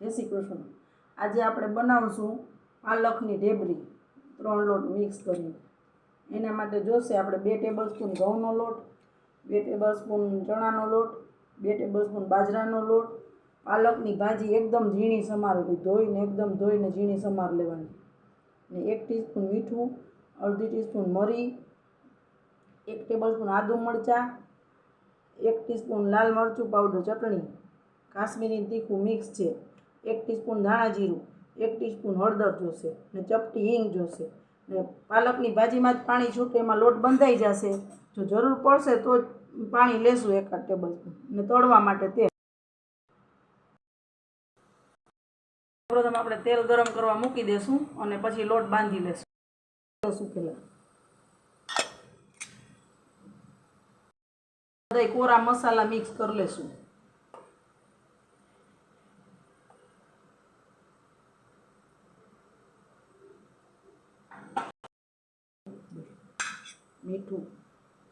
જય શ્રી કૃષ્ણ. આજે આપણે બનાવશું પાલકની ઢેબરી. ત્રણ લોટ મિક્સ કરીને. એના માટે જોશે આપણે બે ટેબલ સ્પૂન ઘઉંનો લોટ, બે ટેબલ સ્પૂન ચણાનો લોટ, બે ટેબલ સ્પૂન બાજરાનો લોટ. પાલકની ભાજી એકદમ ઝીણી સમારવી ધોઈને એકદમ ધોઈને ઝીણી સમાર લેવાની. ને એક ટીસ્પૂન મીઠું, અડધી ટીસ્પૂન મરી, એક ટેબલ સ્પૂન આદુ મરચાં, એક ટીસ્પૂન લાલ મરચું, પાવડર ચટણી. કાશ્મીરી તીખું મિક્સ છે. એક ટીસ્પૂન ધાણા જીરું, એક ટીસ્પૂન હળદર જોશે ને ચપટી હિંગ જોશે ને પાલકની ભાજીમાં જ પાણી છૂટે, એમાં લોટ બંધાઈ જશે. જો જરૂર પડશે તો જ પાણી લેશું એકાદ ટેબલ ને તળવા માટે તેલ. પ્રથમ આપણે તેલ ગરમ કરવા મૂકી દેશું અને પછી લોટ બાંધી લેશું. પહેલાં બધા કોરા મસાલા મિક્સ કરી લેશું. મીઠું.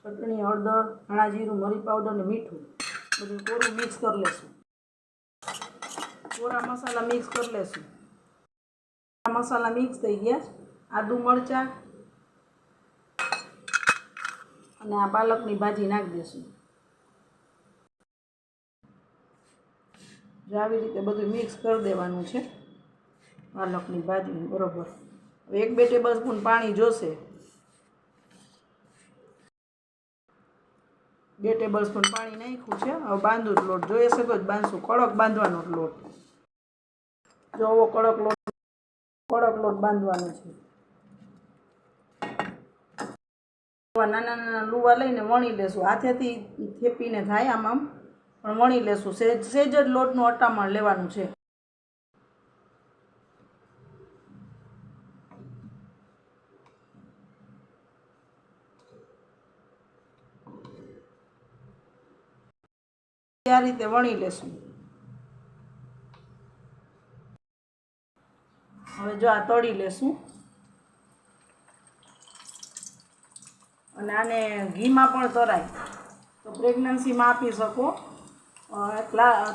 ચટણી, હળદર, ધાણા જીરું, મરી પાવડર ને મીઠું. બધું કોરું મિક્સ કરી લેશું. કોરા મસાલા મિક્સ કરી લેશું. મસાલા મિક્સ થઈ ગયા. આદુ મરચાં અને આ પાલકની ભાજી નાખી દઈશું જો આવી રીતે બધું મિક્સ કરી દેવાનું છે પાલકની ભાજી બરોબર. એક બે ટેબલ સ્પૂન પાણી જોશે. બે ટેબલ સ્પૂન પાણી નાખ્યું છે. હવે બાંધું જ લોટ જોઈએ છે તો જ બાંધશું? કડક બાંધવાનો લોટ. જોવો કડક લોટ કડક લોટ બાંધવાનો છે. નાના નાના લુવા લઈને વણી લેશું. હાથેથી થેપીને થાય આમ આમ. પણ વણી લેશું. સેજ સેજ જ લોટનું અટામણ લેવાનું છે. આ રીતે વણી લેશું. હવે જો આ તળી લેશું. અને આને ઘીમાં પણ તરાય. તો પ્રેગ્નન્સીમાં આપી શકો.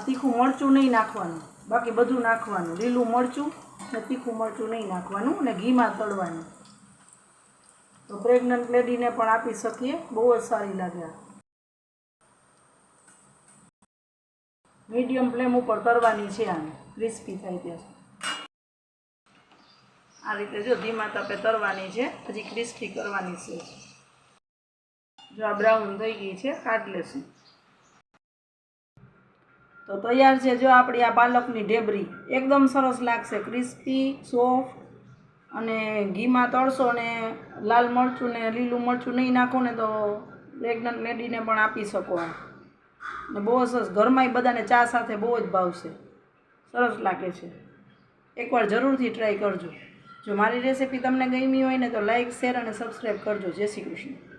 તીખું મરચું નહીં નાખવાનું. બાકી બધું નાખવાનું. લીલું મરચું ને તીખું મરચું નહીં નાખવાનું અને ઘીમાં તળવાનું. તો પ્રેગ્નન્ટ લેડીને પણ આપી શકીએ. બહુ જ સારી લાગે આ મીડિયમ ફ્લેમ ઉપર તરવાની છે આને. ક્રિસ્પી થાય ત્યાં. આ રીતે જો ધીમા તાપે તરવાની છે હજી ક્રિસ્પી કરવાની છે. જો આ બ્રાઉન થઈ ગઈ છે, કાઢ લેશું. તો તૈયાર છે જો આપણી આ પાલકની ઢેબરી. એકદમ સરસ લાગશે. ક્રિસ્પી, સોફ્ટ અને ઘીમાં તળશો ને લાલ મરચું ને લીલું મરચું નહીં નાખો ને તો પ્રેગ્નન્ટ લેડીને પણ આપી શકો આ ને બહુ સરસ. ઘરમાંય બધાને ચા સાથે બહુ જ ભાવશે. સરસ લાગે છે. એકવાર જરૂરથી ટ્રાય કરજો. જો મારી રેસીપી તમને ગમી હોય ને તો લાઈક શેર અને સબસ્ક્રાઈબ કરજો. જય શ્રી કૃષ્ણ.